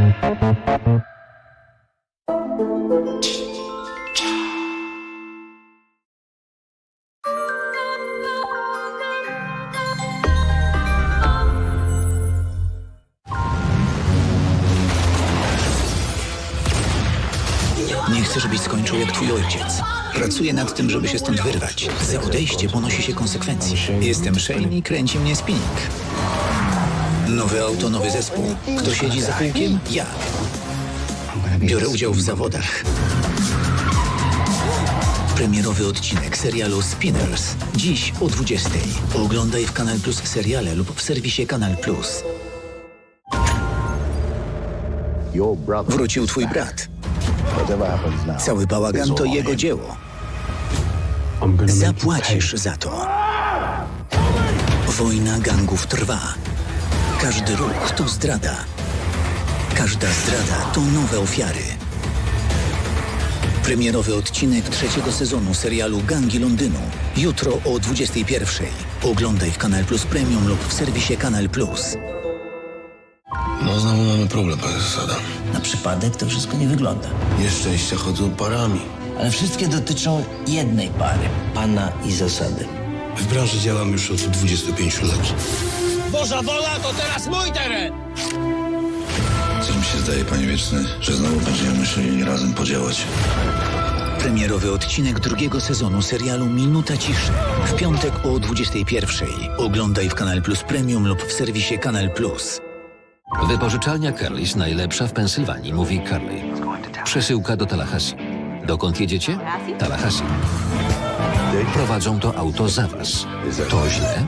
Nie chcę, żebyś skończył jak twój ojciec. Pracuję nad tym, żeby się stąd wyrwać. Za odejście ponosi się konsekwencje. Jestem Shane i kręci mnie spinning. Nowe auto, nowy zespół. Kto siedzi za kółkiem? Ja. Biorę udział w zawodach. Premierowy odcinek serialu Spinners. Dziś o 20. Oglądaj w Kanal Plus seriale lub w serwisie Kanal Plus. Wrócił twój brat. Cały bałagan to jego dzieło. Zapłacisz za to. Wojna gangów trwa. Każdy ruch to zdrada. Każda zdrada to nowe ofiary. Premierowy odcinek trzeciego sezonu serialu Gangi Londynu. Jutro o 21.00. Oglądaj w Kanal Plus Premium lub w serwisie Kanal Plus. No znowu mamy problem, panie zasada. Na przypadek to wszystko nie wygląda. Nieszczęścia chodzą parami. Ale wszystkie dotyczą jednej pary. Pana i zasady. W branży działam już od 25 lat. Boża wola to teraz mój teren! Coś mi się zdaje, panie wieczny, że znowu będziemy musieli razem podziałać. Premierowy odcinek drugiego sezonu serialu Minuta Ciszy. W piątek o 21.00. Oglądaj w Kanal Plus Premium lub w serwisie Kanal Plus. Wypożyczalnia Carly's najlepsza w Pensylwanii, mówi Carly. Przesyłka do Tallahassee. Dokąd jedziecie? Tallahassee. Prowadzą to auto za was. To źle?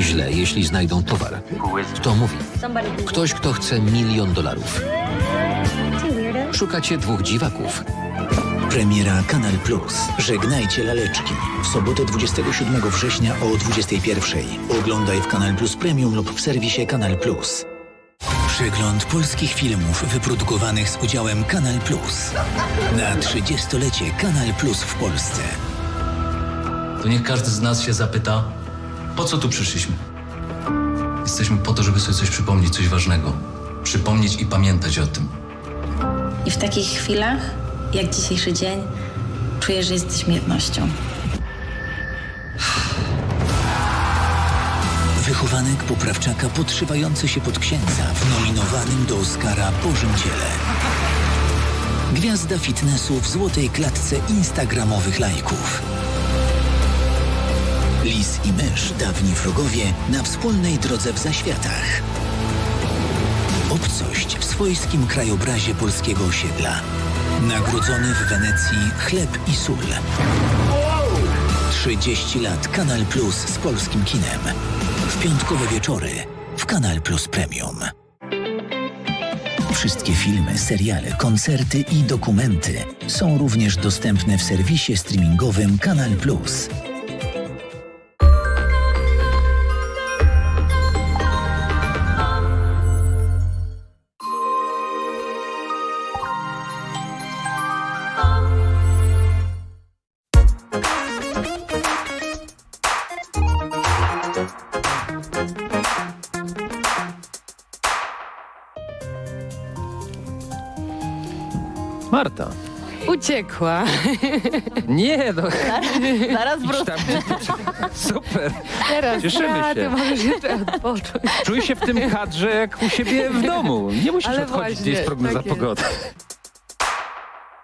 Źle, jeśli znajdą towar. Kto mówi? Ktoś, kto chce milion dolarów. Szukacie dwóch dziwaków. Premiera Kanal Plus. Żegnajcie laleczki. W sobotę 27 września o 21.00. Oglądaj w Kanal Plus Premium lub w serwisie Kanal Plus. Przegląd polskich filmów wyprodukowanych z udziałem Kanal Plus. Na 30-lecie Kanal Plus w Polsce. To niech każdy z nas się zapyta, po co tu przyszliśmy? Jesteśmy po to, żeby sobie coś przypomnieć, coś ważnego. Przypomnieć i pamiętać o tym. I w takich chwilach, jak dzisiejszy dzień, czuję, że jesteśmy jednością. Wychowanek poprawczaka podszywający się pod księdza w nominowanym do Oscara Bożym Ciele. Gwiazda fitnessu w złotej klatce instagramowych lajków. Lis i mysz, dawni wrogowie, na wspólnej drodze w zaświatach. Obcość w swojskim krajobrazie polskiego osiedla. Nagrodzony w Wenecji chleb i sól. 30 lat Kanal Plus z polskim kinem. W piątkowe wieczory w Kanal Plus Premium. Wszystkie filmy, seriale, koncerty i dokumenty są również dostępne w serwisie streamingowym Kanal Plus. Uciekła. Nie, no. Zaraz idź tam. Super. Teraz Cieszymy a, ty się. możesz jeszcze odpocząć. Czuj się w tym kadrze jak u siebie w domu. Nie musisz Ale odchodzić, właśnie, gdzie jest prognoza tak jest. pogody.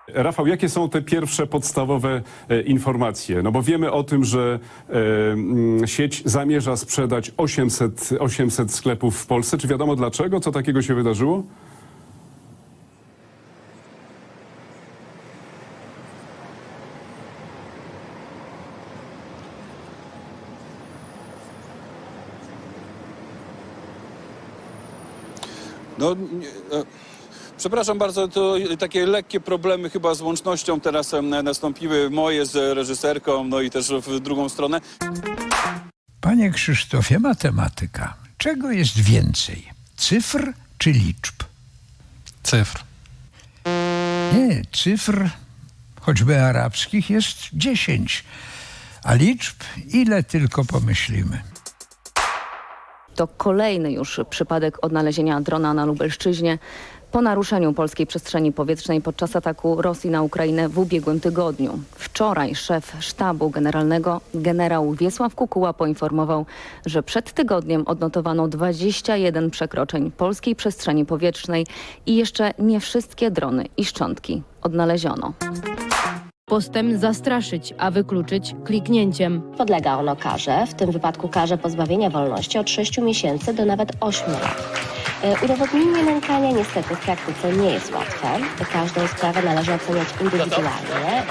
Rafał, jakie są te pierwsze podstawowe e, informacje? No bo wiemy o tym, że e, mm, sieć zamierza sprzedać 800, 800 sklepów w Polsce. Czy wiadomo dlaczego? Co takiego się wydarzyło? No, nie, e, przepraszam bardzo, to takie lekkie problemy chyba z łącznością teraz nastąpiły moje z reżyserką, no i też w drugą stronę. Panie Krzysztofie, matematyka. Czego jest więcej? Cyfr czy liczb? Cyfr. Nie, cyfr, choćby arabskich, jest dziesięć, a liczb ile tylko pomyślimy. To kolejny już przypadek odnalezienia drona na Lubelszczyźnie. po naruszeniu polskiej przestrzeni powietrznej podczas ataku Rosji na Ukrainę w ubiegłym tygodniu. Wczoraj szef sztabu generalnego generał Wiesław Kukuła poinformował, że przed tygodniem odnotowano 21 przekroczeń polskiej przestrzeni powietrznej i jeszcze nie wszystkie drony i szczątki odnaleziono. Postem zastraszyć, a wykluczyć kliknięciem. Podlega ono karze, w tym wypadku karze pozbawienia wolności od 6 miesięcy do nawet 8 lat. E, Udowodnienie nękania niestety w praktyce nie jest łatwe. Każdą sprawę należy oceniać indywidualnie.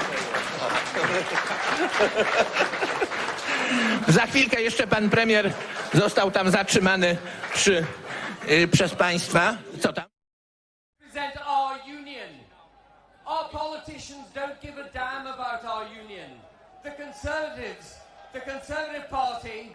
Za chwilkę jeszcze pan premier został tam zatrzymany przy, y, przez państwa. Co tam? Represent our union. Our politicians don't give a damn about our union. The Conservatives, the Conservative Party.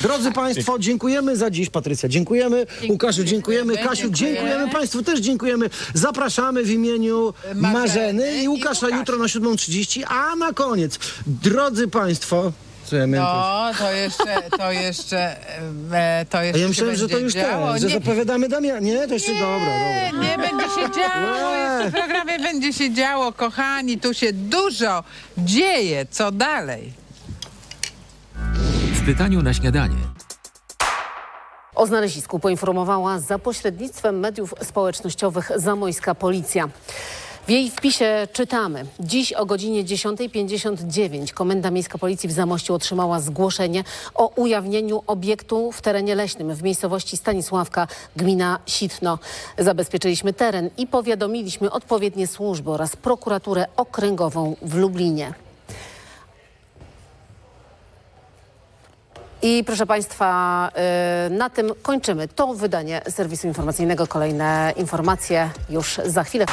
Drodzy Państwo, dziękujemy za dziś. Patrycja, dziękujemy. Łukaszu, dziękujemy. Kasiu, dziękujemy. Państwu też dziękujemy. Zapraszamy w imieniu Marzeny i Łukasza jutro na 7.30. A na koniec, drodzy Państwo, powiedzieć? to jeszcze, to jeszcze, e, to A ja myślałem, że to już ten, że zapowiadamy Damian. Nie, to jeszcze dobra, dobra. Nie będzie się działo, jeszcze w programie będzie się działo, kochani, tu się dużo dzieje, co dalej? W pytaniu na śniadanie. O znalezisku poinformowała za pośrednictwem mediów społecznościowych zamojska policja. W jej wpisie czytamy. Dziś o godzinie 10.59 Komenda Miejska Policji w Zamościu otrzymała zgłoszenie o ujawnieniu obiektu w terenie leśnym w miejscowości Stanisławka, gmina Sitno. Zabezpieczyliśmy teren i powiadomiliśmy odpowiednie służby oraz prokuraturę okręgową w Lublinie. I proszę Państwa, y, na tym kończymy to wydanie serwisu informacyjnego. Kolejne informacje już za chwilę.